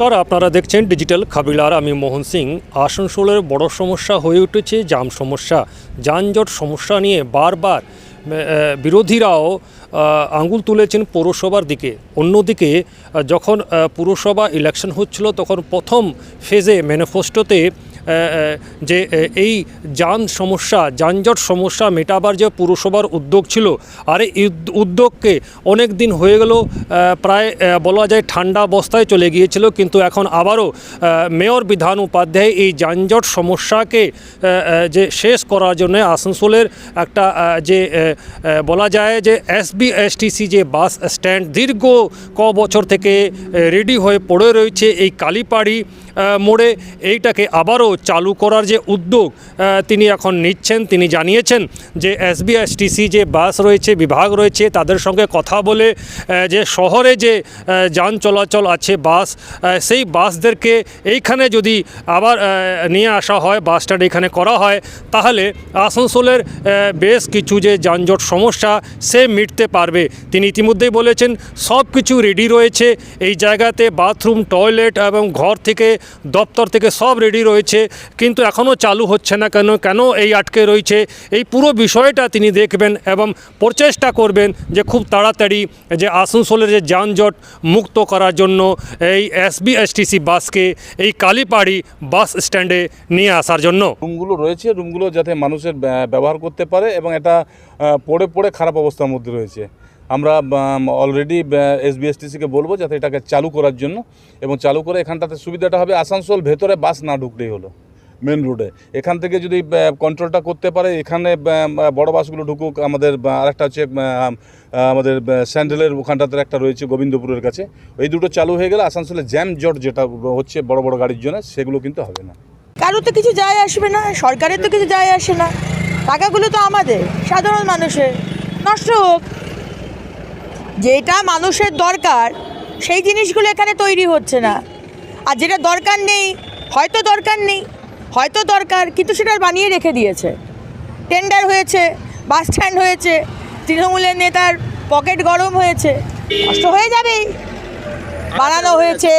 নমস্কার, আপনারা দেখছেন ডিজিটাল খাবিলার। আমি মোহন সিং। আসানসোলের বড় সমস্যা হয়ে উঠেছে জাম সমস্যা। যানজট সমস্যা নিয়ে বারবার বিরোধীরাও আঙ্গুল তুলেছেন পৌরসভার দিকে। অন্যদিকে, যখন পুরসভা ইলেকশন হচ্ছিল, তখন প্রথম ফেজে ম্যানিফেস্টোতে যে এই যান সমস্যা, যানজট সমস্যা মেটাবার যে পুরসভার উদ্যোগ ছিল, আর এই উদ্যোগকে অনেক দিন হয়ে গেল প্রায় বলা যায় ঠান্ডা অবস্থায় চলে গিয়েছিল, কিন্তু এখন আবারও মেয়র বিধান উপাধ্যায় এই যানজট সমস্যাকে যে শেষ করার জন্য আসানসোলের একটা যে বলা যায় যে এসবি এসটিসি যে বাস স্ট্যান্ড দীর্ঘ ক বছর থেকে রেডি হয়ে পড়ে রয়েছে, এই কালীপাড়ি মোড়ে, এইটাকে আবারও চালু করার যে উদ্যোগ তিনি এখন নিচ্ছেন, তিনি জানিয়েছেন যে এসবিএসটিসি যে বাস রয়েছে, বিভাগ রয়েছে, তাদের সঙ্গে কথা বলে যে শহরে যে যান চলাচল আছে, বাস সেই বাসদেরকে এইখানে যদি আবার নিয়ে আসা হয়, বাস স্ট্যান্ড এখানে করা হয়, তাহলে আসানসোলের বেশ কিছু যে যানজট সমস্যা, সে মিটতে পারবে। তিনি ইতিমধ্যেই বলেছেন, সব কিছু রেডি রয়েছে, এই জায়গাতে বাথরুম টয়লেট এবং ঘর থেকে দপ্তর থেকে সব রেডি রয়েছে। কিন্তু এখনও চালু হচ্ছে না কেন কেন এই আটকে রয়েছে, এই পুরো বিষয়টা তিনি দেখবেন এবং প্রচেষ্টা করবেন যে খুব তাড়াতাড়ি যে আসানসোলের যে যানজট মুক্ত করার জন্য এই এসবি এসটিসি বাসকে এই কালীপাড়ি বাস স্ট্যান্ডে নিয়ে আসার জন্য। রুমগুলো রয়েছে, রুমগুলো যাতে মানুষের ব্যবহার করতে পারে এবং এটা পড়ে পড়ে খারাপ অবস্থার মধ্যে রয়েছে। আমরা অলরেডি এসবিএসটিসিকে বলব যাতে এটাকে চালু করার জন্য এবং চালু করে এখানটাতে সুবিধাটা হবে। আসানসোল ভেতরে বাস না ঢুকলেই হলো মেন রোডে এখান থেকে যদি কন্ট্রোলটা করতে পারে, এখানে বড় বাসগুলো ঢুকুক, আমাদের আরেকটা হচ্ছে আমাদের স্যান্ডেলের ওখানটাতে একটা রয়েছে, গোবিন্দপুরের কাছে। এই দুটো চালু হয়ে গেলে আসানসোলে জ্যাম জট যেটা হচ্ছে বড় বড় গাড়ির জন্য, সেগুলো কিন্তু হবে না। কারও তো কিছু যায় আসবে না, সরকারের তো কিছু যায় আসে না। টাকাগুলো তো আমাদের, সাধারণ মানুষের। নষ্ট হোক। যেটা মানুষের দরকার, সেই জিনিসগুলো এখানে তৈরি হচ্ছে না। আর যেটা দরকার নেই, হয়তো দরকার নেই, হয়তো দরকার, কিন্তু সেটা বানিয়ে রেখে দিয়েছে। টেন্ডার হয়েছে বাস স্ট্যান্ড হয়েছে, তৃণমূলের নেতার পকেট গরম হয়েছে, নষ্ট হয়ে যাবেই। বানানো হয়েছে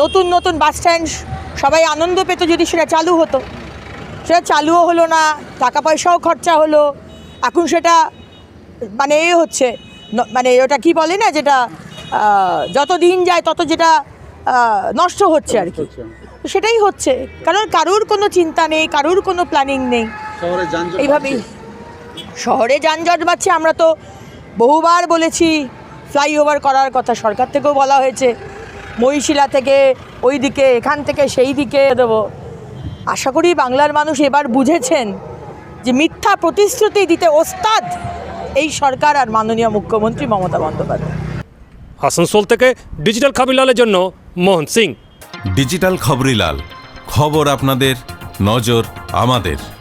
নতুন নতুন বাস স্ট্যান্ড সবাই আনন্দ পেত যদি সেটা চালু হতো। সেটা চালুও হলো না, টাকা পয়সাও খরচা হলো, এখন সেটা মানে এ হচ্ছে। মানে ওটা কি বলে না যেটা যত দিন যায় তত যেটা নষ্ট হচ্ছে আর কি। সেটাই হচ্ছে। কারণ কারুর কোনো চিন্তা নেই কারুর কোনো প্ল্যানিং নেই। এইভাবেই। শহরে যানজট বাড়ছে আমরা তো বহুবার বলেছি ফ্লাইওভার করার কথা সরকার থেকেও বলা হয়েছে। মহিশিলা থেকে ওই দিকে এখান থেকে সেই দিকে দেবো। আশা করি বাংলার মানুষ এবার বুঝেছেন যে মিথ্যা প্রতিশ্রুতি দিতে ওস্তাদ এই সরকার আর মাননীয় মুখ্যমন্ত্রী মমতা বন্দ্যোপাধ্যায়। আসানসোল থেকে ডিজিটাল খাবিলালের জন্য মোহন সিং। ডিজিটাল খবরিলাল খবর আপনাদের নজর আমাদের।